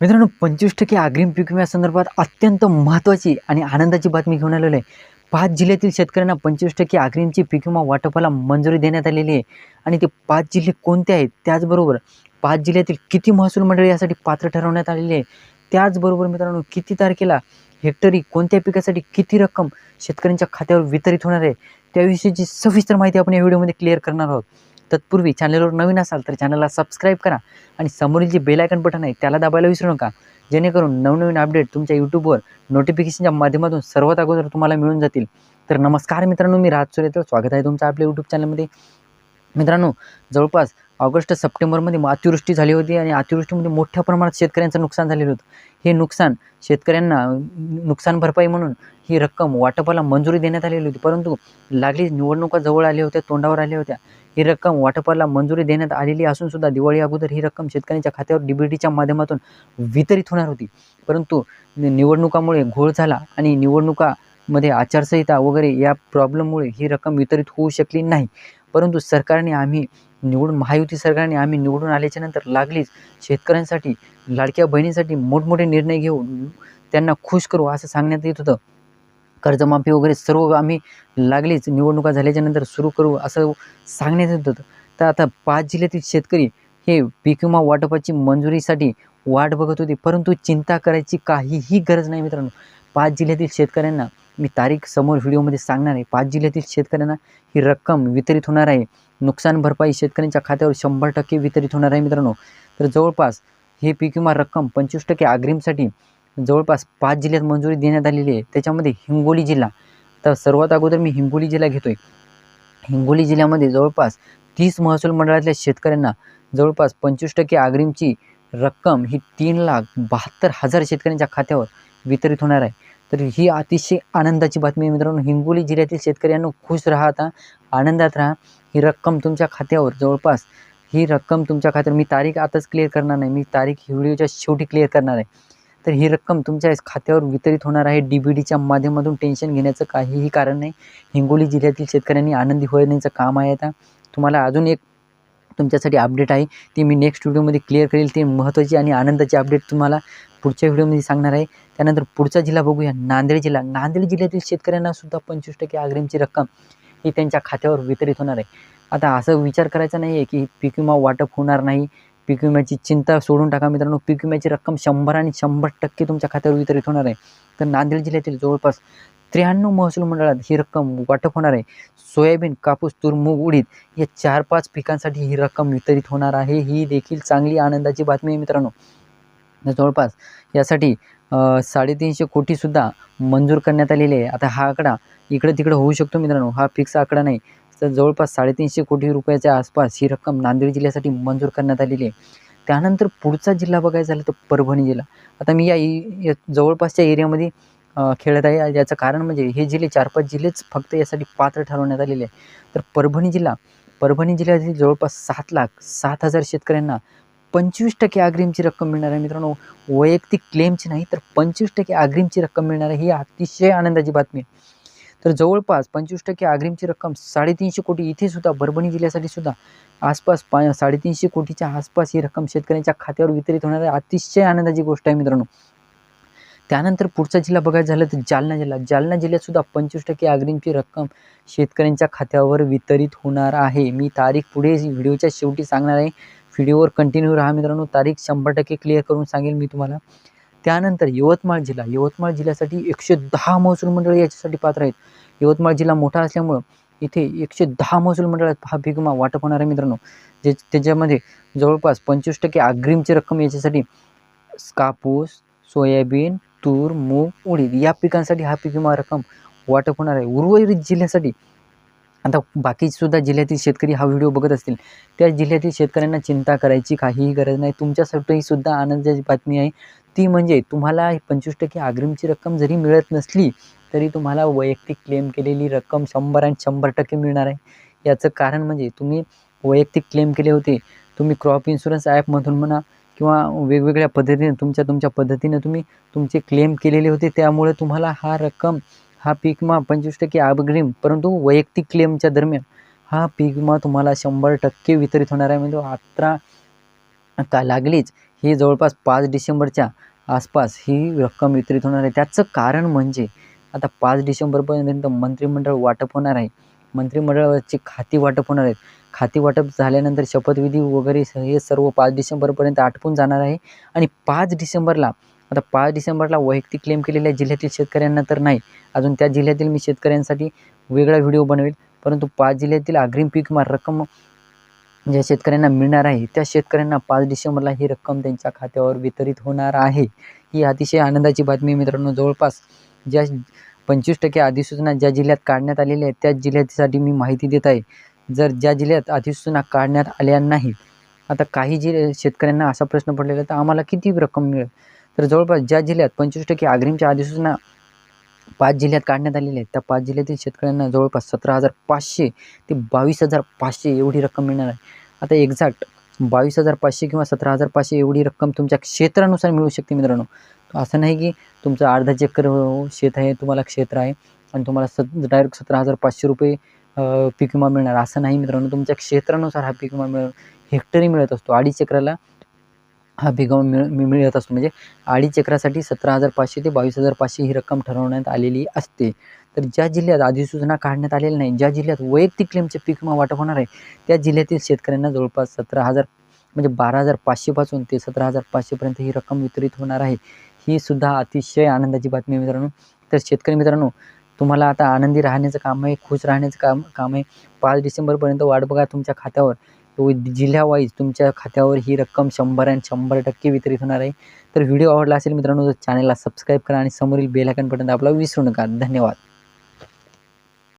मित्रांनो पंचवीस टक्के अग्रिम पीक विम्यासंदर्भात अत्यंत महत्त्वाची आणि आनंदाची बातमी घेऊन आलेलो आहे. पाच जिल्ह्यातील शेतकऱ्यांना पंचवीस टक्के अग्रिमची पीक विमा वाटपाला मंजुरी देण्यात आलेली आहे. आणि ते पाच जिल्हे कोणते आहेत? त्याचबरोबर पाच जिल्ह्यातील किती महसूल मंडळी यासाठी पात्र ठरवण्यात आलेली आहे? त्याचबरोबर मित्रांनो किती तारखेला हेक्टरी कोणत्या पिकासाठी किती रक्कम शेतकऱ्यांच्या खात्यावर वितरित होणार आहे? त्याविषयीची सविस्तर माहिती आपण या व्हिडिओमध्ये क्लिअर करणार आहोत. तत्पूर्वी चॅनलवर नवीन असाल तर चॅनलला सबस्क्राईब करा आणि समोरील जे बेलायकन बटन आहे त्याला दाबायला विसरू नका. जेणेकरून नवनवीन अपडेट तुमच्या यूट्यूबवर नोटिफिकेशनच्या माध्यमातून सर्वात अगोदर तुम्हाला मिळून जातील. तर नमस्कार मित्रांनो मी राज सुरेतर. स्वागत आहे तुमचं आपल्या यूट्यूब चॅनलमध्ये मित्रांनो जवळपास ऑगस्ट सप्टेंबरमध्ये अतिवृष्टी झाली होती आणि अतिवृष्टीमध्ये मोठ्या प्रमाणात शेतकऱ्यांचं नुकसान झालेलं होतं. हे नुकसान शेतकऱ्यांना नुकसान भरपाई म्हणून ही रक्कम वाटपाला मंजुरी देण्यात आलेली होती. परंतु लागली निवडणुका जवळ आल्या होत्या तोंडावर आल्या होत्या. ही रक्कम वाटपाला मंजुरी देण्यात आलेली असून सुद्धा दिवाळी अगोदर ही रक्कम शेतकऱ्यांच्या खात्यावर डीबीटीच्या माध्यमातून वितरित होणार होती. परंतु निवडणुकामुळे घोळ झाला आणि निवडणुकामध्ये आचारसंहिता वगैरे या प्रॉब्लेममुळे ही रक्कम वितरित होऊ शकली नाही. परंतु सरकारने आम्ही निवडून महायुती सरकारने आम्ही निवडून आल्याच्यानंतर लागलीच शेतकऱ्यांसाठी लाडक्या बहिणीसाठी मोठमोठे निर्णय घेऊन त्यांना खुश करू असं सांगण्यात येत होतं. कर्जमाफी वगैरे सर्व आम्ही लागलीच. निवडणुका झाल्याच्यानंतर सुरू करू असं सांगण्यात येत होतं. तर आता पाच जिल्ह्यातील शेतकरी हे पीक विमा वाटपाची मंजुरीसाठी वाट बघत होती. परंतु चिंता करायची काहीही गरज नाही मित्रांनो. पाच जिल्ह्यातील शेतकऱ्यांना मी तारीख समोर व्हिडिओमध्ये सांगणार आहे. पाच जिल्ह्यातील शेतकऱ्यांना ही रक्कम वितरित होणार आहे. नुकसान भरपाई शेतकऱ्यांच्या खात्यावर शंभर टक्के वितरित होणार आहे मित्रांनो. तर जवळपास हे पीक विमा रक्कम पंचवीस टक्के अग्रिमसाठी जवळपास पाच जिल्ह्यात मंजुरी देण्यात आलेली आहे. त्याच्यामध्ये हिंगोली जिल्हा. तर सर्वात अगोदर मी हिंगोली जिल्हा घेतोय. हिंगोली जिल्ह्यामध्ये जवळपास तीस महसूल मंडळातल्या शेतकऱ्यांना जवळपास पंचवीस टक्के अग्रिमची रक्कम ही तीन लाख बहात्तर हजार शेतकऱ्यांच्या खात्यावर वितरित होणार आहे. तर ही अतिशय आनंदाची बातमी आहे मित्रांनो. हिंगोली जिल्ह्यातील शेतकऱ्यांना खुश राहा आता आनंदात राहा. ही रक्कम तुमच्या खात्यावर जवळपास ही रक्कम तुमच्या खात्यावर मी तारीख आताच क्लिअर करणार नाही. मी तारीख व्हिडिओच्या शेवटी क्लिअर करणार आहे. तर ही रक्कम तुमच्या खात्यावर वितरित होणार आहे. डी बी डीच्या माध्यमातून टेन्शन घेण्याचं काहीही कारण नाही. हिंगोली जिल्ह्यातील शेतकऱ्यांनी आनंदी होण्याचं काम आहे आता. तुम्हाला अजून एक तुमच्यासाठी अपडेट आहे. ती मी नेक्स्ट व्हिडिओमध्ये क्लिअर करेल. ती महत्त्वाची आणि आनंदाची अपडेट तुम्हाला पुढच्या व्हिडिओमध्ये सांगणार आहे. त्यानंतर पुढचा जिल्हा बघूया. नांदेड जिल्हा. नांदेड जिल्ह्यातील शेतकऱ्यांना सुद्धा पंचवीस टक्के अग्रिमची रक्कम ही त्यांच्या खात्यावर वितरित होणार आहे. आता असं विचार करायचा नाही आहे की पीक विमा वाटप होणार नाही. पीक विम्याची चिंता सोडून टाका मित्रांनो. पीक विम्याची रक्कम शंभर आणि शंभर टक्के तुमच्या खात्यावर वितरित होणार आहे. तर नांदेड जिल्ह्यातील जवळपास त्र्याण्णव महसूल मंडळात ही रक्कम वाटप होणार आहे. सोयाबीन कापूस तूर मूग उडीद या चार पाच पिकांसाठी ही रक्कम वितरित होणार आहे. ही देखील चांगली आनंदाची बातमी आहे मित्रांनो. जवळपास यासाठी साडेतीनशे कोटीसुद्धा मंजूर करण्यात आलेले आहे. आता हा आकडा इकडं तिकडं होऊ शकतो मित्रांनो. हा फिक्स आकडा नाही. तर जवळपास साडेतीनशे कोटी रुपयाच्या आसपास ही रक्कम नांदेड जिल्ह्यासाठी मंजूर करण्यात आलेली आहे. त्यानंतर पुढचा जिल्हा बघायचा झाला तर परभणी जिल्हा. आता मी या या जवळपासच्या एरियामध्ये खेळत आहे. याचं कारण म्हणजे हे जिल्हे चार पाच जिल्हेच फक्त यासाठी पात्र ठरवण्यात आलेले आहे. तर परभणी जिल्हा परभणी जिल्ह्यातील जवळपास सात लाख सात हजार शेतकऱ्यांना पंचवीस टक्के अग्रिमची रक्कम मिळणार आहे. मित्रांनो वैयक्तिक क्लेमची नाही तर पंचवीस टक्के अग्रिमची रक्कम मिळणार आहे. ही अतिशय आनंदाची बातमी आहे. तर जवळपास पंचवीस टक्के अग्रिमची रक्कम साडेतीनशे कोटी इथे सुद्धा परभणी जिल्ह्यासाठी सुद्धा आसपास पा साडेतीनशे कोटीच्या आसपास ही रक्कम शेतकऱ्यांच्या खात्यावर वितरित होणार आहे. अतिशय आनंदाची गोष्ट आहे मित्रांनो. त्यानंतर पुढचा जिल्हा बघायचं झालं तर जालना जिल्हा. जालना जिल्ह्यात सुद्धा पंचवीस टक्के अग्रिमची रक्कम शेतकऱ्यांच्या खात्यावर वितरित होणार आहे. मी तारीख पुढे व्हिडिओच्या शेवटी सांगणार आहे. व्हिडिओवर कंटिन्यू राहा मित्रांनो. तारीख शंभर टक्के क्लिअर करून सांगेल मी तुम्हाला. त्यानंतर यवतमाळ जिल्हा. यवतमाळ जिल्ह्यासाठी एकशे दहा महसूल मंडळ याच्यासाठी पात्र आहेत. यवतमाळ जिल्हा मोठा असल्यामुळं इथे एकशे दहा महसूल मंडळात हा भिगमा वाटप होणार आहे मित्रांनो. जे त्याच्यामध्ये जवळपास पंचवीस टक्के अग्रिमची रक्कम याच्यासाठी कापूस सोयाबीन तूर मूग उडीद या पिकांसाठी हा पीक विमा रक्कम वाटप होणार आहे. उर्वरित जिल्ह्यासाठी आता बाकीसुद्धा जिल्ह्यातील शेतकरी हा व्हिडिओ बघत असतील त्या जिल्ह्यातील शेतकऱ्यांना चिंता करायची काहीही गरज नाही. तुमच्यासाठी सुद्धा आनंदाची बातमी आहे. ती म्हणजे तुम्हाला पंचवीस टक्के अग्रिमची रक्कम जरी मिळत नसली तरी तुम्हाला वैयक्तिक क्लेम केलेली रक्कम शंभर आणि शंभर टक्के मिळणार आहे. याचं कारण म्हणजे तुम्ही वैयक्तिक क्लेम केले होते. तुम्ही क्रॉप इन्शुरन्स ॲपमधून म्हणा किंवा वेगवेगळ्या पद्धतीने तुमच्या तुमच्या पद्धतीने तुम्ही तुमचे क्लेम केलेले होते त्यामुळे तुम्हाला हा रक्कम हा पीकमा पंचवीस टक्के अग्रिम परंतु वैयक्तिक क्लेमच्या दरम्यान हा पीकमा विमा तुम्हाला शंभर टक्के वितरित होणार आहे. म्हणजे आत्ता का लागलीच ही जवळपास पाच डिसेंबरच्या आसपास ही रक्कम वितरित होणार आहे. त्याचं कारण म्हणजे आता पाच डिसेंबरपर्यंत मंत्रिमंडळ वाटप होणार आहे. मंत्रिमंडळाची खाती वाटप होणार आहेत. खाती वाटप झाल्यानंतर शपथविधी वगैरे हे सर्व पाच डिसेंबरपर्यंत आटपून जाणार आहे. आणि पाच डिसेंबरला आता पाच डिसेंबरला वैयक्तिक क्लेम केलेल्या जिल्ह्यातील शेतकऱ्यांना तर नाही. अजून त्या जिल्ह्यातील मी शेतकऱ्यांसाठी वेगळा व्हिडिओ बनवेल. परंतु पाच जिल्ह्यातील अग्रिम पीक विमा रक्कम ज्या शेतकऱ्यांना मिळणार आहे त्या शेतकऱ्यांना पाच डिसेंबरला ही रक्कम त्यांच्या खात्यावर वितरित होणार आहे. ही अतिशय आनंदाची बातमी मित्रांनो. जवळपास ज्या पंचवीस टक्के अधिसूचना ज्या जिल्ह्यात काढण्यात आलेल्या आहेत त्याच जिल्ह्यासाठी मी माहिती देत आहे. जर ज्या जिल्ह्यात अधिसूचना काढण्यात आल्या नाही आता काही जिल्हे शेतकऱ्यांना असा प्रश्न पडलेला आहे, तर आम्हाला किती रक्कम मिळेल? तर जवळपास ज्या जिल्ह्यात पंचवीस टक्के अग्रिमच्या अधिसूचना पाच जिल्ह्यात काढण्यात आलेले आहेत त्या पाच जिल्ह्यातील शेतकऱ्यांना जवळपास सतरा हजार पाचशे ते बावीस हजार पाचशे एवढी रक्कम मिळणार आहे. आता एक्झॅक्ट बावीस हजार पाचशे किंवा सतरा हजार पाचशे एवढी रक्कम तुमच्या क्षेत्रानुसार मिळू शकते मित्रांनो. असं नाही की तुमचं अर्धा चक्कर शेत आहे तुम्हाला क्षेत्र आहे आणि तुम्हाला सत डायरेक्ट सतरा हजार पाचशे रुपये पीक विमा मिळणार. असं नाही मित्रांनो तुमच्या क्षेत्रानुसार हा पीक विमा मिळ हेक्टरी मिळत असतो. अडीच चक्राला हा पीक विमा मिळ मिळत असतो. म्हणजे अडीच चक्रासाठी सतरा हजार पाचशे ते बावीस हजार पाचशे ही रक्कम ठरवण्यात आलेली असते. तर ज्या जिल्ह्यात अधिसूचना काढण्यात आलेली नाही ज्या जिल्ह्यात वैयक्तिक क्लेमचे पीक विमा वाटप होणार आहे त्या जिल्ह्यातील शेतकऱ्यांना जवळपास सतरा हजार म्हणजे बारा हजार पाचशेपासून ते सतरा हजार पाचशेपर्यंत ही रक्कम वितरित होणार आहे. ही सुद्धा अतिशय आनंदाची बातमी मित्रांनो. तर शेतकरी मित्रांनो तुम्हाला आता आनंदी राहण्याचं काम आहे खुश राहण्याचं काम काम आहे. पाच डिसेंबरपर्यंत वाट बघा तुमच्या खात्यावर. जिल्ह्यावाईज तुमच्या खात्यावर ही रक्कम शंभर आणि शंभर टक्के वितरित होणार आहे. तर व्हिडिओ आवडला असेल मित्रांनो तर चॅनलला सबस्क्राईब करा आणि समोरील बेल आयकन बटन दाबला विसरू नका. धन्यवाद.